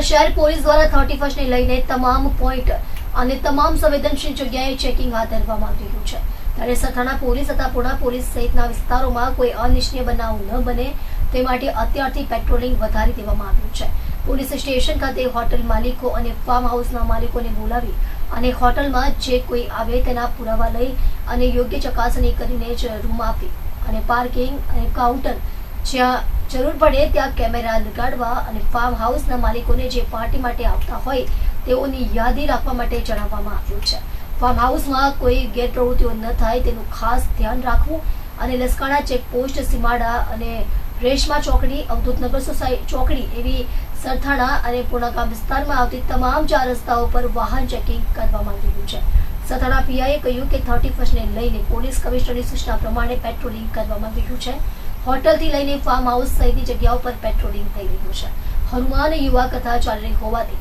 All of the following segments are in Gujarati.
શહેર પોલીસ દ્વારા થર્ટી ફર્સ્ટને લઈને તમામ પોઈન્ટ અને તમામ સંવેદનશીલ જગ્યાએ ચેકિંગ હાથ ધરવામાં આવી રહ્યું છે. ત્યારે સથાણા પોલીસ તથા પોલીસ સહિતના વિસ્તારોમાં કોઈ અનિચ્છનીય બનાવ ન બને, તે માટે અત્યારથી પેટ્રોલિંગ વધારી દેવામાં આવ્યું છે. પોલીસ સ્ટેશન ખાતે હોટલ માલિકો અને ફાર્મ હાઉસના માલિકોને બોલાવી અને હોટલમાં જે કોઈ આવે તેના પુરાવા લઈ અને યોગ્ય ચકાસણી કરીને જ રૂમ આપી અને પાર્કિંગ અને કાઉન્ટર જ્યાં જરૂર પડે ત્યાં કેમેરા લગાડવા અને ફાર્મ હાઉસના માલિકોને જે પાર્ટી માટે આવતા હોય તેઓની યાદી રાખવા માટે જણાવવામાં આવ્યું છે. ફાર્મ હાઉસમાં કોઈ ગેરપ્રવૃત્તિઓ ન થાય તેનું ખાસ ધ્યાન રાખવું અને લસકાણા ચેકપોસ્ટ સીમાડા અને રેશમા ચોકડી અવધૂતનગર સોસાયટી ચોકડી એવી સરથાણા અને પૂર્ણાગામ વિસ્તારમાં આવતી તમામ ચાર રસ્તાઓ પર વાહન ચેકિંગ કરવામાં આવ્યું છે. સથાણા પીઆઈએ કહ્યું કે થર્ટી ફર્સ્ટને લઈને પોલીસ કમિશનરની સૂચના પ્રમાણે પેટ્રોલિંગ કરવામાં આવ્યું છે. હોટલથી લઈને ફાર્મ હાઉસ સહિતની જગ્યાઓ પર પેટ્રોલિંગ થઈ રહ્યું છે. હનુમાન યુવા કથા ચાલી રહી હોવાથી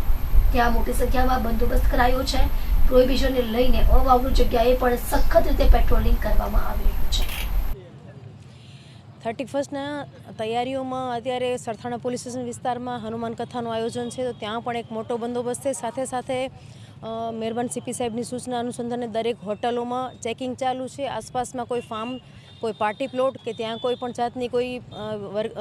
ત્યાં મોટી સંખ્યામાં બંદોબસ્ત કરાયો છે. પ્રોહિબિશનને લઈને અવાવરૂ જગ્યાએ પણ સખત રીતે પેટ્રોલિંગ કરવામાં આવી રહ્યું છે. થર્ટી ફર્સ્ટના તૈયારીઓમાં અત્યારે સરથાણા પોલીસ સ્ટેશન વિસ્તારમાં હનુમાન કથાનું આયોજન છે, તો ત્યાં પણ એક મોટો બંદોબસ્ત છે. સાથે સાથે મહેરબાન સીપી સાહેબની સૂચના અનુસંધાને દરેક હોટલોમાં ચેકિંગ ચાલુ છે. આસપાસમાં કોઈ ફાર્મ, કોઈ પાર્ટી પ્લોટ કે ત્યાં કોઈ પણ જાતની કોઈ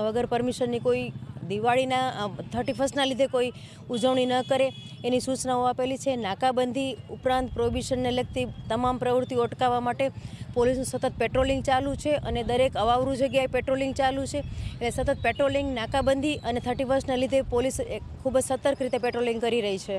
વગર પરમિશનની કોઈ દિવાળીના થર્ટી ફર્સ્ટના લીધે કોઈ ઉજવણી ન કરે, એની સૂચનાઓ આપેલી છે. નાકાબંધી ઉપરાંત પ્રોહિબિશનને લગતી તમામ પ્રવૃત્તિઓ અટકાવવા માટે પોલીસનું સતત પેટ્રોલિંગ ચાલુ છે અને દરેક અવાવરૂ જગ્યાએ પેટ્રોલિંગ ચાલુ છે. એટલે સતત પેટ્રોલિંગ નાકાબંધી અને થર્ટી ફર્સ્ટના લીધે પોલીસ ખૂબ જ સતર્ક રીતે પેટ્રોલિંગ કરી રહી છે.